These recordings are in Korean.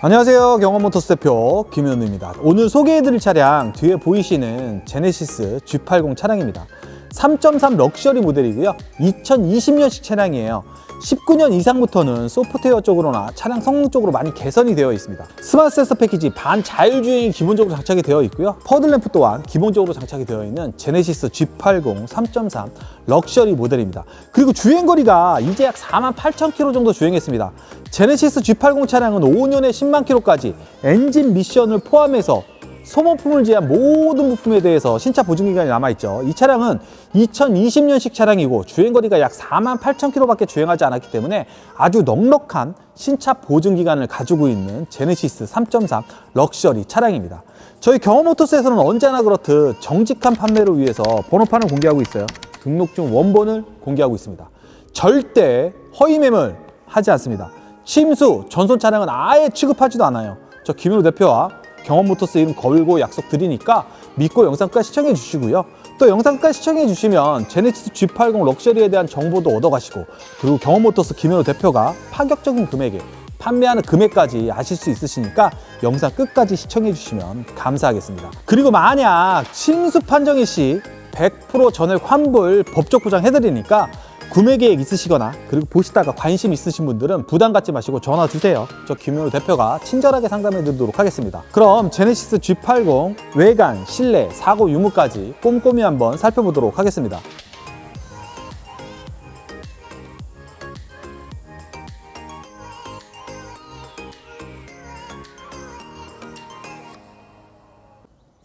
안녕하세요. 경험모터스 대표 김현우입니다. 오늘 소개해드릴 차량 뒤에 보이시는 제네시스 G80 차량입니다 3.3 럭셔리 모델이고요. 2020년식 차량이에요. 19년 이상부터는 소프트웨어 쪽으로나 차량 성능 쪽으로 많이 개선이 되어 있습니다. 스마트 센서 패키지 반 자율주행이 기본적으로 장착이 되어 있고요. 퍼들램프 또한 기본적으로 장착이 되어 있는 제네시스 G80 3.3 럭셔리 모델입니다. 그리고 주행거리가 이제 약 4만 8천 킬로 정도 주행했습니다. 제네시스 G80 차량은 5년에 10만 킬로까지 엔진 미션을 포함해서 소모품을 제한 모든 부품에 대해서 신차 보증 기간이 남아있죠. 이 차량은 2020년식 차량이고 주행거리가 약 4만 8천 킬로밖에 주행하지 않았기 때문에 아주 넉넉한 신차 보증 기간을 가지고 있는 제네시스 3.3 럭셔리 차량입니다. 저희 경험모터스에서는 언제나 그렇듯 정직한 판매를 위해서 번호판을 공개하고 있어요. 등록증 원본을 공개하고 있습니다. 절대 허위 매물 하지 않습니다. 침수, 전손 차량은 아예 취급하지도 않아요. 저 김현우 대표와 경험모터스 이름 걸고 약속 드리니까 믿고 영상까지 시청해 주시고요. 또 영상까지 시청해 주시면 제네시스 G80 럭셔리에 대한 정보도 얻어가시고 그리고 경험모터스 김현우 대표가 파격적인 금액에 판매하는 금액까지 아실 수 있으시니까 영상 끝까지 시청해 주시면 감사하겠습니다. 그리고 만약 침수 판정일 시 100% 전액 환불 법적 보장 해드리니까 구매 계획 있으시거나 그리고 보시다가 관심 있으신 분들은 부담 갖지 마시고 전화 주세요. 저 김현우 대표가 친절하게 상담해 드리도록 하겠습니다. 그럼 제네시스 G80 외관, 실내, 사고 유무까지 꼼꼼히 한번 살펴보도록 하겠습니다.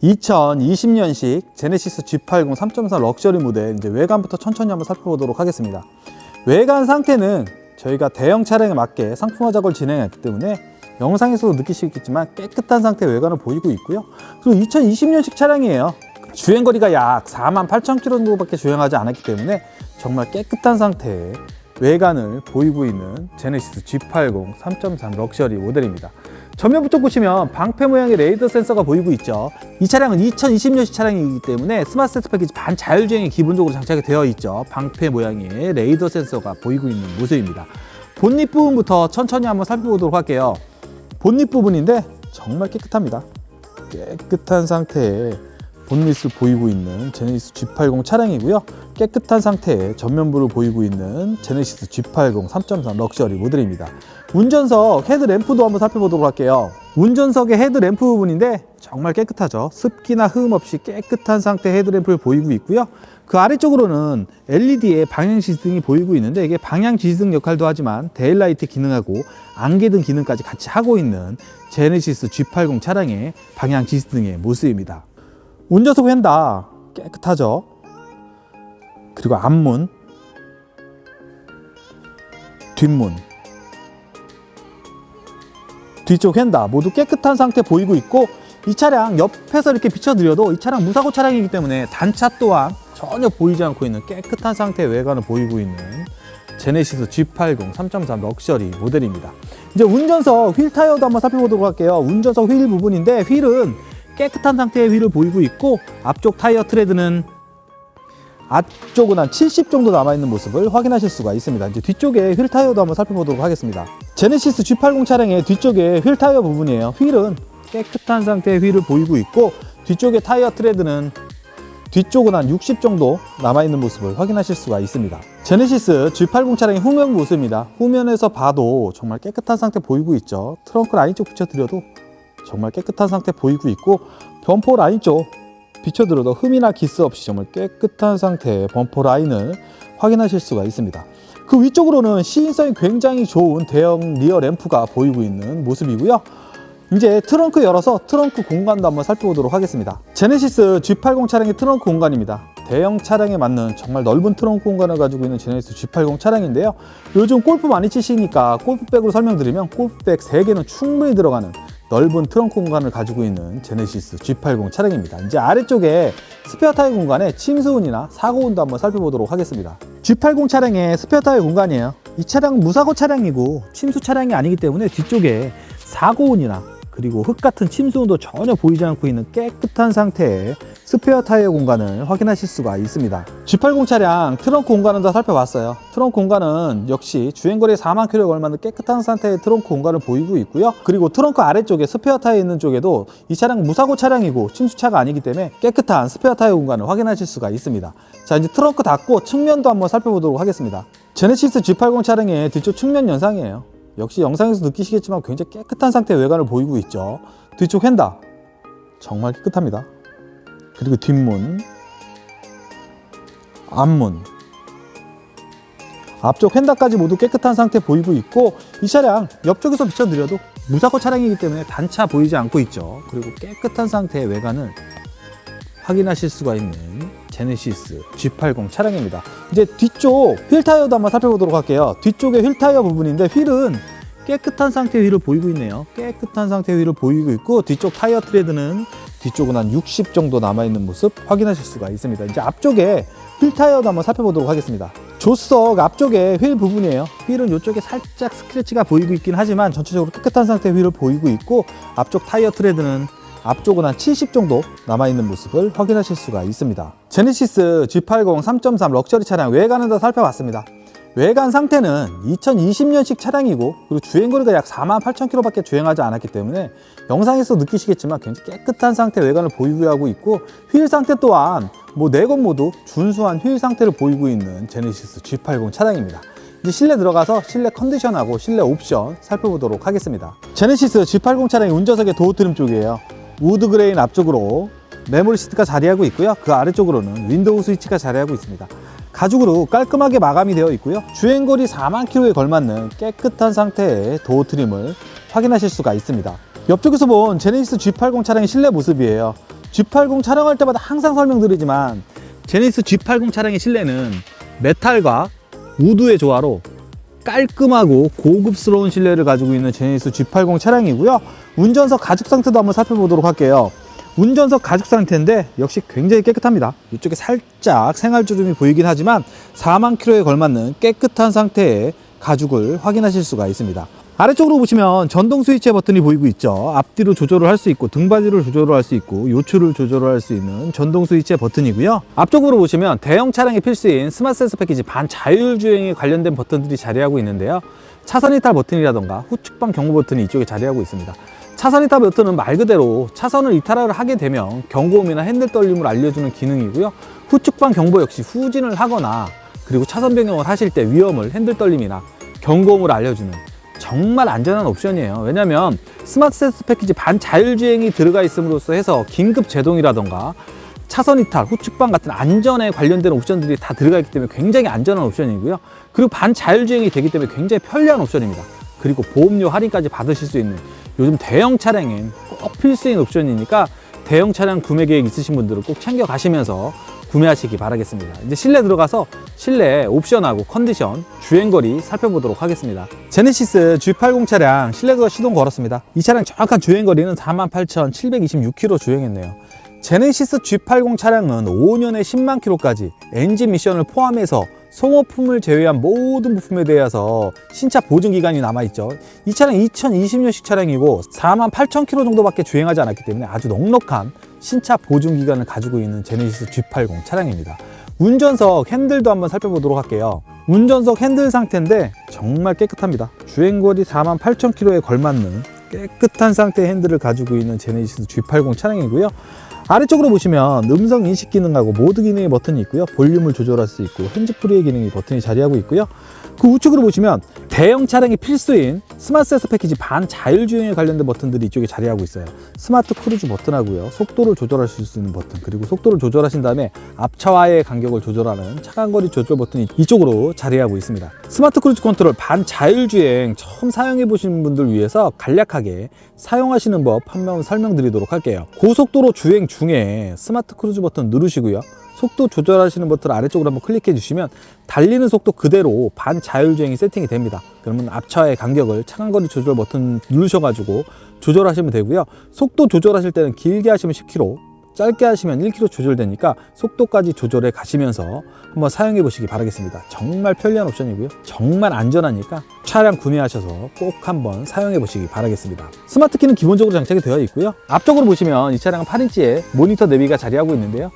(2020년식) 제네시스 G80 3.4 럭셔리 모델 이제 외관부터 천천히 한번 살펴보도록 하겠습니다. 외관 상태는 저희가 대형 차량에 맞게 상품화 작업을 진행했기 때문에 영상에서도 느끼시겠지만 깨끗한 상태 외관을 보이고 있고요. 그리고 2020년식 차량이에요. 주행거리가 약 4만 8천 킬로 정도밖에 주행하지 않았기 때문에 정말 깨끗한 상태의 외관을 보이고 있는 제네시스 G80 3.3 럭셔리 모델입니다 전면부 쪽 보시면 방패 모양의 레이더 센서가 보이고 있죠. 이 차량은 2020년식 차량이기 때문에 스마트 센서 패키지 반 자율주행이 기본적으로 장착이 되어 있죠. 방패 모양의 레이더 센서가 보이고 있는 모습입니다. 본닛 부분부터 천천히 한번 살펴보도록 할게요. 본닛 부분인데 정말 깨끗합니다. 깨끗한 상태의 본닛을 보이고 있는 제네시스 G80 차량이고요. 깨끗한 상태의 전면부를 보이고 있는 제네시스 G80 3.3 럭셔리 모델입니다. 운전석 헤드램프도 한번 살펴보도록 할게요. 운전석의 헤드램프 부분인데 정말 깨끗하죠. 습기나 흠 없이 깨끗한 상태의 헤드램프를 보이고 있고요. 그 아래쪽으로는 LED의 방향 지시등이 보이고 있는데 이게 방향 지시등 역할도 하지만 데일라이트 기능하고 안개등 기능까지 같이 하고 있는 제네시스 G80 차량의 방향 지시등의 모습입니다. 운전석 휀다 깨끗하죠. 그리고 앞문, 뒷문, 뒤쪽 휀다 모두 깨끗한 상태 보이고 있고 이 차량 옆에서 이렇게 비춰드려도 이 차량 무사고 차량이기 때문에 단차 또한 전혀 보이지 않고 있는 깨끗한 상태의 외관을 보이고 있는 제네시스 G80 3.3 럭셔리 모델입니다. 이제 운전석 휠 타이어도 한번 살펴보도록 할게요. 운전석 휠 부분인데 휠은 깨끗한 상태의 휠을 보이고 있고 앞쪽 타이어 트레드는 앞쪽은 한 70 정도 남아있는 모습을 확인하실 수가 있습니다. 이제 뒤쪽에 휠 타이어도 한번 살펴보도록 하겠습니다. 제네시스 G80 차량의 뒤쪽에 휠 타이어 부분이에요. 휠은 깨끗한 상태의 휠을 보이고 있고 뒤쪽에 타이어 트레드는 뒤쪽은 한 60 정도 남아있는 모습을 확인하실 수가 있습니다. 제네시스 G80 차량의 후면 모습입니다. 후면에서 봐도 정말 깨끗한 상태 보이고 있죠. 트렁크 라인 쪽 비춰드려도 정말 깨끗한 상태 보이고 있고 범퍼 라인 쪽 비춰들어도 흠이나 기스 없이 정말 깨끗한 상태의 범퍼 라인을 확인하실 수가 있습니다. 그 위쪽으로는 시인성이 굉장히 좋은 대형 리어 램프가 보이고 있는 모습이고요. 이제 트렁크 열어서 트렁크 공간도 한번 살펴보도록 하겠습니다. 제네시스 G80 차량의 트렁크 공간입니다. 대형 차량에 맞는 정말 넓은 트렁크 공간을 가지고 있는 제네시스 G80 차량인데요. 요즘 골프 많이 치시니까 골프백으로 설명드리면 골프백 3개는 충분히 들어가는 넓은 트렁크 공간을 가지고 있는 제네시스 G80 차량입니다. 이제 아래쪽에 스페어 타이어 공간에 침수운이나 사고운도 한번 살펴보도록 하겠습니다. G80 차량의 스페어 타이어 공간이에요. 이 차량은 무사고 차량이고 침수 차량이 아니기 때문에 뒤쪽에 사고운이나 그리고 흙 같은 침수도 전혀 보이지 않고 있는 깨끗한 상태의 스페어 타이어 공간을 확인하실 수가 있습니다. G80 차량 트렁크 공간은 다 살펴봤어요. 트렁크 공간은 역시 주행거리 4만 킬로에 걸맞는 깨끗한 상태의 트렁크 공간을 보이고 있고요. 그리고 트렁크 아래쪽에 스페어 타이어 있는 쪽에도 이 차량 무사고 차량이고 침수차가 아니기 때문에 깨끗한 스페어 타이어 공간을 확인하실 수가 있습니다. 자 이제 트렁크 닫고 측면도 한번 살펴보도록 하겠습니다. 제네시스 G80 차량의 뒤쪽 측면 영상이에요. 역시 영상에서 느끼시겠지만 굉장히 깨끗한 상태의 외관을 보이고 있죠. 뒤쪽 휀다 정말 깨끗합니다. 그리고 뒷문, 앞문, 앞쪽 휀다까지 모두 깨끗한 상태 보이고 있고 이 차량 옆쪽에서 비춰드려도 무사고 차량이기 때문에 단차 보이지 않고 있죠. 그리고 깨끗한 상태의 외관을 확인하실 수가 있는 제네시스 G80 차량입니다. 이제 뒤쪽 휠 타이어도 한번 살펴보도록 할게요. 뒤쪽에 휠 타이어 부분인데 휠은 깨끗한 상태의 휠을 보이고 있네요. 깨끗한 상태의 휠을 보이고 있고 뒤쪽 타이어 트레드는 뒤쪽은 한 60 정도 남아있는 모습 확인하실 수가 있습니다. 이제 앞쪽에 휠 타이어도 한번 살펴보도록 하겠습니다. 조석 앞쪽에 휠 부분이에요. 휠은 이쪽에 살짝 스크래치가 보이고 있긴 하지만 전체적으로 깨끗한 상태의 휠을 보이고 있고 앞쪽 타이어 트레드는 앞쪽은 한 70 정도 남아있는 모습을 확인하실 수가 있습니다. 제네시스 G80 3.3 럭셔리 차량 외관은 다 살펴봤습니다. 외관 상태는 2020년식 차량이고 그리고 주행거리가 약 4만 8천 킬로밖에 주행하지 않았기 때문에 영상에서 느끼시겠지만 굉장히 깨끗한 상태 외관을 보유하고 있고 휠 상태 또한 뭐네건 모두 준수한 휠 상태를 보이고 있는 제네시스 G80 차량입니다. 이제 실내 들어가서 실내 컨디션하고 실내 옵션 살펴보도록 하겠습니다. 제네시스 G80 차량의 운전석의 도어 트림 쪽이에요. 우드 그레인 앞쪽으로 메모리 시트가 자리하고 있고요. 그 아래쪽으로는 윈도우 스위치가 자리하고 있습니다. 가죽으로 깔끔하게 마감이 되어 있고요. 주행거리 4만 킬로에 걸맞는 깨끗한 상태의 도어 트림을 확인하실 수가 있습니다. 옆쪽에서 본 제네시스 G80 차량의 실내 모습이에요. G80 촬영할 때마다 항상 설명드리지만 제네시스 G80 차량의 실내는 메탈과 우드의 조화로 깔끔하고 고급스러운 실내를 가지고 있는 제네시스 G80 차량이고요. 운전석 가죽 상태도 한번 살펴보도록 할게요. 운전석 가죽 상태인데 역시 굉장히 깨끗합니다. 이쪽에 살짝 생활주름이 보이긴 하지만 4만 킬로에 걸맞는 깨끗한 상태의 가죽을 확인하실 수가 있습니다. 아래쪽으로 보시면 전동 스위치 버튼이 보이고 있죠. 앞뒤로 조절을 할 수 있고 등받이를 조절을 할 수 있고 요추를 조절을 할 수 있는 전동 스위치 버튼이고요. 앞쪽으로 보시면 대형 차량의 필수인 스마트 센서 패키지 반 자율주행에 관련된 버튼들이 자리하고 있는데요. 차선 이탈 버튼이라던가 후측방 경고 버튼이 이쪽에 자리하고 있습니다. 차선 이탈 버튼은 말 그대로 차선을 이탈을 하게 되면 경고음이나 핸들 떨림을 알려주는 기능이고요. 후측방 경보 역시 후진을 하거나 그리고 차선 변경을 하실 때 위험을 핸들 떨림이나 경고음을 알려주는 정말 안전한 옵션이에요. 왜냐하면 스마트 센스 패키지 반 자율주행이 들어가 있음으로써 해서 긴급 제동이라던가 차선 이탈, 후측방 같은 안전에 관련된 옵션들이 다 들어가 있기 때문에 굉장히 안전한 옵션이고요. 그리고 반 자율주행이 되기 때문에 굉장히 편리한 옵션입니다. 그리고 보험료 할인까지 받으실 수 있는 요즘 대형 차량엔 꼭 필수인 옵션이니까 대형 차량 구매 계획 있으신 분들은 꼭 챙겨 가시면서 구매하시기 바라겠습니다. 이제 실내 들어가서 실내 옵션하고 컨디션, 주행거리 살펴보도록 하겠습니다. 제네시스 G80 차량 실내 들어 시동 걸었습니다. 이 차량 정확한 주행거리는 48,726km 주행했네요. 제네시스 G80 차량은 5년에 10만 킬로까지 엔진 미션을 포함해서 소모품을 제외한 모든 부품에 대해서 신차 보증 기간이 남아 있죠. 이 차량 2020년식 차량이고 4만 8천 킬로 정도밖에 주행하지 않았기 때문에 아주 넉넉한 신차 보증 기간을 가지고 있는 제네시스 G80 차량입니다. 운전석 핸들도 한번 살펴보도록 할게요. 운전석 핸들 상태인데 정말 깨끗합니다. 주행거리 4만 8천 킬로에 걸맞는 깨끗한 상태의 핸들을 가지고 있는 제네시스 G80 차량이고요. 아래쪽으로 보시면 음성 인식 기능하고 모드 기능의 버튼이 있고요. 볼륨을 조절할 수 있고 핸즈 프리의 기능이 버튼이 자리하고 있고요. 그 우측으로 보시면 대형 차량이 필수인 스마트 센서 패키지 반 자율주행에 관련된 버튼들이 이쪽에 자리하고 있어요. 스마트 크루즈 버튼하고요. 속도를 조절하실 수 있는 버튼 그리고 속도를 조절하신 다음에 앞차와의 간격을 조절하는 차간거리 조절 버튼이 이쪽으로 자리하고 있습니다. 스마트 크루즈 컨트롤 반자율주행 처음 사용해 보시는 분들 위해서 간략하게 사용하시는 법 한번 설명드리도록 할게요. 고속도로 주행 중에 스마트 크루즈 버튼 누르시고요. 속도 조절하시는 버튼 아래쪽으로 한번 클릭해 주시면 달리는 속도 그대로 반자율주행이 세팅이 됩니다. 그러면 앞차의 간격을 차간거리 조절 버튼 누르셔가지고 조절하시면 되고요. 속도 조절하실 때는 길게 하시면 10km, 짧게 하시면 1km 조절되니까 속도까지 조절해 가시면서 한번 사용해 보시기 바라겠습니다. 정말 편리한 옵션이고요. 정말 안전하니까 차량 구매하셔서 꼭 한번 사용해 보시기 바라겠습니다. 스마트 키는 기본적으로 장착이 되어 있고요. 앞쪽으로 보시면 이 차량은 8인치의 모니터 내비가 자리하고 있는데요.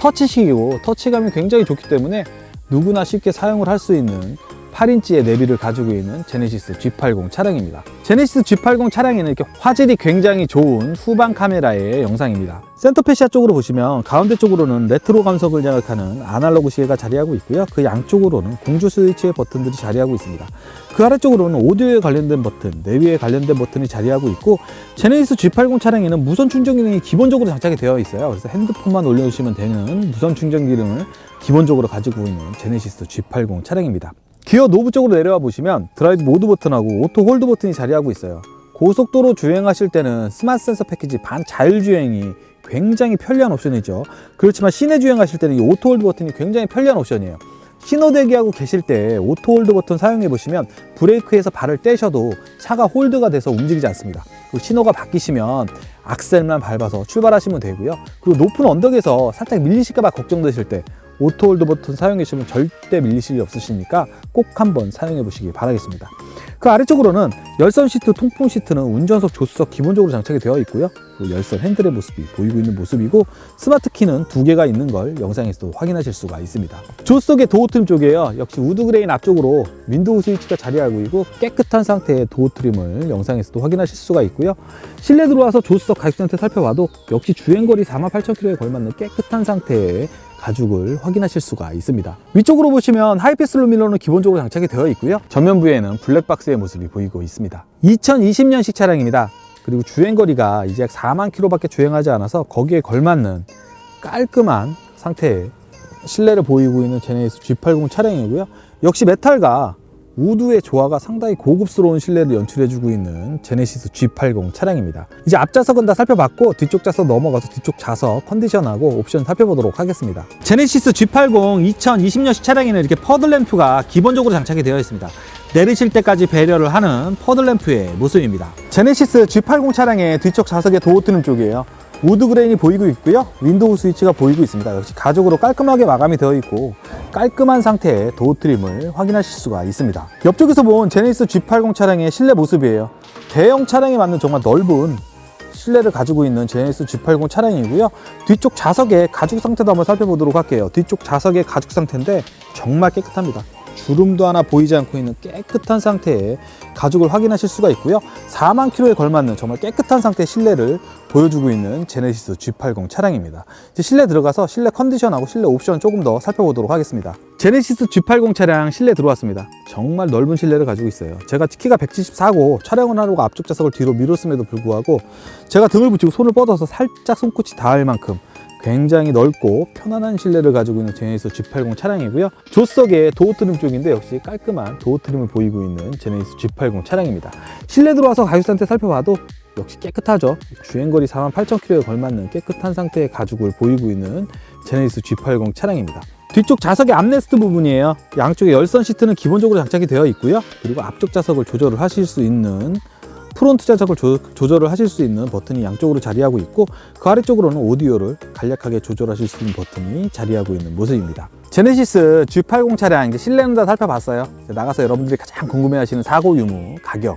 터치식이고 터치감이 굉장히 좋기 때문에 누구나 쉽게 사용을 할 수 있는 8인치의 내비를 가지고 있는 제네시스 G80 차량입니다. 제네시스 G80 차량에는 이렇게 화질이 굉장히 좋은 후방 카메라의 영상입니다. 센터 페시아 쪽으로 보시면 가운데 쪽으로는 레트로 감성을 자극하는 아날로그 시계가 자리하고 있고요. 그 양쪽으로는 공조 스위치의 버튼들이 자리하고 있습니다. 그 아래쪽으로는 오디오에 관련된 버튼, 내비에 관련된 버튼이 자리하고 있고 제네시스 G80 차량에는 무선 충전 기능이 기본적으로 장착이 되어 있어요. 그래서 핸드폰만 올려주시면 되는 무선 충전 기능을 기본적으로 가지고 있는 제네시스 G80 차량입니다. 기어 노브 쪽으로 내려와 보시면 드라이브 모드 버튼하고 오토 홀드 버튼이 자리하고 있어요. 고속도로 주행하실 때는 스마트 센서 패키지 반 자율주행이 굉장히 편리한 옵션이죠. 그렇지만 시내 주행하실 때는 이 오토 홀드 버튼이 굉장히 편리한 옵션이에요. 신호 대기하고 계실 때 오토 홀드 버튼 사용해 보시면 브레이크에서 발을 떼셔도 차가 홀드가 돼서 움직이지 않습니다. 신호가 바뀌시면 악셀만 밟아서 출발하시면 되고요. 그리고 높은 언덕에서 살짝 밀리실까봐 걱정되실 때 오토 홀드 버튼 사용해 주시면 절대 밀리실 일 없으시니까 꼭 한번 사용해 보시기 바라겠습니다. 그 아래쪽으로는 열선 시트, 통풍 시트는 운전석, 조수석 기본적으로 장착이 되어 있고요. 그 열선 핸들의 모습이 보이고 있는 모습이고 스마트 키는 두 개가 있는 걸 영상에서도 확인하실 수가 있습니다. 조수석의 도어 트림 쪽이에요. 역시 우드 그레인 앞쪽으로 윈도우 스위치가 자리하고 있고 깨끗한 상태의 도어 트림을 영상에서도 확인하실 수가 있고요. 실내 들어와서 조수석 가격 상태 살펴봐도 역시 주행거리 48,000km에 걸맞는 깨끗한 상태의 가죽을 확인하실 수가 있습니다. 위쪽으로 보시면 하이패스 루미너는 기본적으로 장착이 되어 있고요. 전면부에는 블랙박스의 모습이 보이고 있습니다. 2020년식 차량입니다. 그리고 주행거리가 이제 약 4만 킬로밖에 주행하지 않아서 거기에 걸맞는 깔끔한 상태의 실내를 보이고 있는 제네시스 G80 차량이고요. 역시 메탈과 우드의 조화가 상당히 고급스러운 실내를 연출해주고 있는 제네시스 G80 차량입니다. 이제 앞좌석은 다 살펴봤고 뒤쪽 좌석 넘어가서 뒤쪽 좌석 컨디션하고 옵션 살펴보도록 하겠습니다. 제네시스 G80 2020년식 차량에는 이렇게 퍼들램프가 기본적으로 장착이 되어 있습니다. 내리실 때까지 배려를 하는 퍼들램프의 모습입니다. 제네시스 G80 차량의 뒤쪽 좌석의 도어 트림 쪽이에요. 우드 그레인이 보이고 있고요. 윈도우 스위치가 보이고 있습니다. 역시 가죽으로 깔끔하게 마감이 되어 있고 깔끔한 상태의 도어 트림을 확인하실 수가 있습니다. 옆쪽에서 본 제네시스 G80 차량의 실내 모습이에요. 대형 차량에 맞는 정말 넓은 실내를 가지고 있는 제네시스 G80 차량이고요. 뒤쪽 좌석의 가죽 상태도 한번 살펴보도록 할게요. 뒤쪽 좌석의 가죽 상태인데 정말 깨끗합니다. 주름도 하나 보이지 않고 있는 깨끗한 상태의 가죽을 확인하실 수가 있고요. 4만 킬로에 걸맞는 정말 깨끗한 상태의 실내를 보여주고 있는 제네시스 G80 차량입니다. 이제 실내 들어가서 실내 컨디션하고 실내 옵션 조금 더 살펴보도록 하겠습니다. 제네시스 G80 차량 실내 들어왔습니다. 정말 넓은 실내를 가지고 있어요. 제가 키가 174고 촬영을 하려고 앞쪽 좌석을 뒤로 밀었음에도 불구하고 제가 등을 붙이고 손을 뻗어서 살짝 손끝이 닿을 만큼 굉장히 넓고 편안한 실내를 가지고 있는 제네시스 G80 차량이고요. 조석의 도어 트림 쪽인데 역시 깔끔한 도어 트림을 보이고 있는 제네시스 G80 차량입니다. 실내 들어와서 가죽 상태 살펴봐도 역시 깨끗하죠. 주행거리 48,000km에 걸맞는 깨끗한 상태의 가죽을 보이고 있는 제네시스 G80 차량입니다. 뒤쪽 좌석의 암레스트 부분이에요. 양쪽에 열선 시트는 기본적으로 장착이 되어 있고요. 그리고 앞쪽 좌석을 조절을 하실 수 있는 프론트 좌석을 조, 조절을 하실 수 있는 버튼이 양쪽으로 자리하고 있고 그 아래쪽으로는 오디오를 간략하게 조절하실 수 있는 버튼이 자리하고 있는 모습입니다. 제네시스 G80 차량 이제 실내는 다 살펴봤어요. 나가서 여러분들이 가장 궁금해하시는 사고 유무, 가격,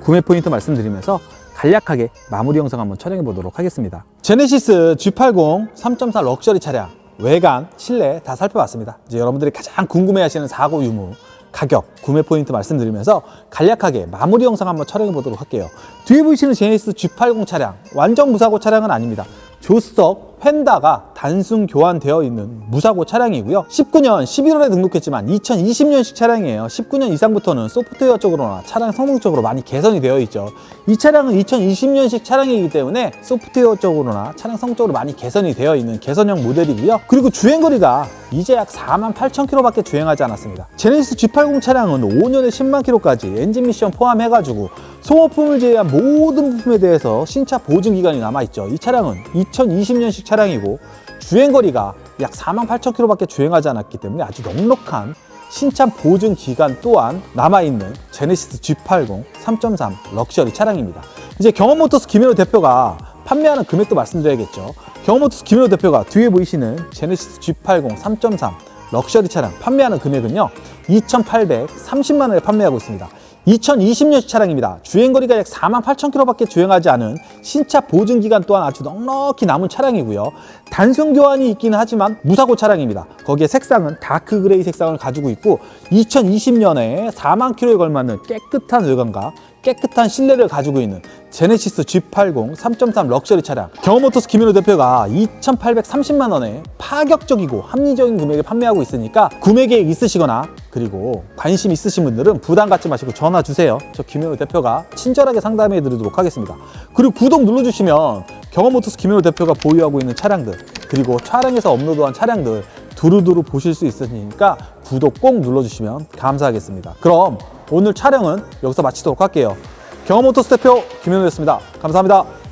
구매 포인트 말씀드리면서 간략하게 마무리 영상 한번 촬영해 보도록 하겠습니다. 제네시스 G80 3.4 럭셔리 차량 외관, 실내 다 살펴봤습니다. 이제 여러분들이 가장 궁금해하시는 사고 유무, 가격, 구매 포인트 말씀드리면서 간략하게 마무리 영상 한번 촬영해 보도록 할게요. 뒤에 보이시는 제네시스 G80 차량 완전 무사고 차량은 아닙니다. 조수석, 휀다가 단순 교환되어 있는 무사고 차량이고요. 19년 11월에 등록했지만 2020년식 차량이에요. 19년 이상부터는 소프트웨어 쪽으로나 차량 성능 쪽으로 많이 개선이 되어 있죠. 이 차량은 2020년식 차량이기 때문에 소프트웨어 쪽으로나 차량 성능 쪽으로 많이 개선이 되어 있는 개선형 모델이고요. 그리고 주행거리가 이제 약 4만 8천 킬로밖에 주행하지 않았습니다. 제네시스 G80 차량은 5년에 10만 킬로까지 엔진 미션 포함해가지고 소모품을 제외한 모든 부품에 대해서 신차 보증 기간이 남아있죠. 이 차량은 2020년식 차량 이고 주행거리가 약 4만 8천 킬로밖에 주행하지 않았기 때문에 아주 넉넉한 신차 보증 기간 또한 남아있는 제네시스 G80 3.3 럭셔리 차량입니다. 이제 경험모터스 김현우 대표가 판매하는 금액도 말씀드려야겠죠. 경험모터스 김현우 대표가 뒤에 보이시는 제네시스 G80 3.3 럭셔리 차량 판매하는 금액은요 2,830만 원에 판매하고 있습니다. 2020년식 차량입니다. 주행거리가 약 4만 8천 킬로밖에 주행하지 않은 신차 보증 기간 또한 아주 넉넉히 남은 차량이고요. 단순 교환이 있기는 하지만 무사고 차량입니다. 거기에 색상은 다크 그레이 색상을 가지고 있고 2020년에 4만 킬로에 걸맞는 깨끗한 외관과 깨끗한 실내를 가지고 있는 제네시스 G80 3.3 럭셔리 차량 경험모터스 김현우 대표가 2,830만 원에 파격적이고 합리적인 금액에 판매하고 있으니까 구매 계획 있으시거나 그리고 관심 있으신 분들은 부담 갖지 마시고 전화 주세요. 저 김현우 대표가 친절하게 상담해 드리도록 하겠습니다. 그리고 구독 눌러주시면 경험모터스 김현우 대표가 보유하고 있는 차량들 그리고 촬영에서 업로드한 차량들 두루두루 보실 수 있으니까 구독 꼭 눌러주시면 감사하겠습니다. 그럼 오늘 촬영은 여기서 마치도록 할게요. 경험모터스 대표 김현우였습니다. 감사합니다